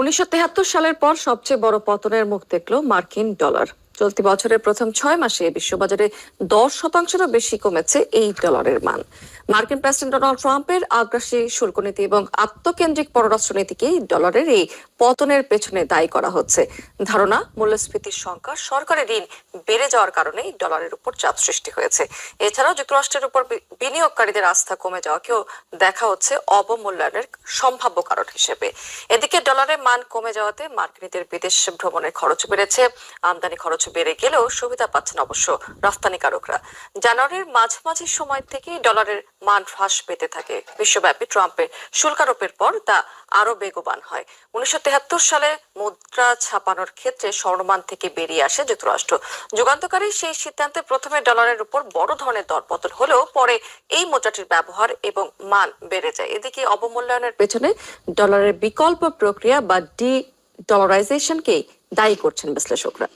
উনিশশো সালের পর সবচেয়ে বড় পতনের মুখ দেখল মার্কিন ডলার। চলতি বছরের প্রথম ছয় মাসে বিশ্ববাজারে দশ শতাংশেরও বেশি কমেছে এই ডলারের মান। মার্কিন প্রেসিডেন্ট ডোনাল্ড ট্রাম্পের আগ্রাসী শুল্ক নীতি এবং আত্মকেন্দ্রিক পররাষ্ট্রনীতিকে ডলারের এই পতনের পেছনে দায়ী করা হচ্ছে। ধারণা, মূল্যস্ফীতির সংখ্যা সরকারি ঋণ বেড়ে যাওয়ার কারণে ডলারের উপর চাপ সৃষ্টি হয়েছে। এছাড়াও যুক্তরাষ্ট্রের উপর বিনিয়োগকারীদের আস্থা কমে যাওয়াকেও দেখা হচ্ছে অবমূল্যায়নের সম্ভাব্য কারণ হিসেবে। এদিকে ডলারের মান কমে যাওয়াতে মার্কিনীদের বিদেশ ভ্রমণের খরচ বেড়েছে, আমদানি খরচ বেড়ে গেলেও সুবিধা পাচ্ছেন অবশ্য রফতানিকারকরা জানুয়ারির মাঝামাঝি সময় থেকেই ডলারের মান হ্রাস পেতে থাকে। বিশ্বব্যাপী ট্রাম্পের শুল্কারোপের পর তা আরও বেগবান হয়। উনিশশো সালে মুদ্রা ছাপানোর ক্ষেত্রে স্বর্ণমান থেকে বেরিয়ে আসে যুক্তরাষ্ট্র। যুগান্তকারী সেই সিদ্ধান্তে প্রথমে ডলারের উপর বড় ধরনের দরপতন হলেও পরে এই মুদ্রাটির ব্যবহার এবং মান বেড়ে যায়। এদিকে অবমূল্যায়নের পেছনে ডলারের বিকল্প প্রক্রিয়া বা ডি ডলারাইজেশনকেই দায়ী করছেন বিশ্লেষকরা।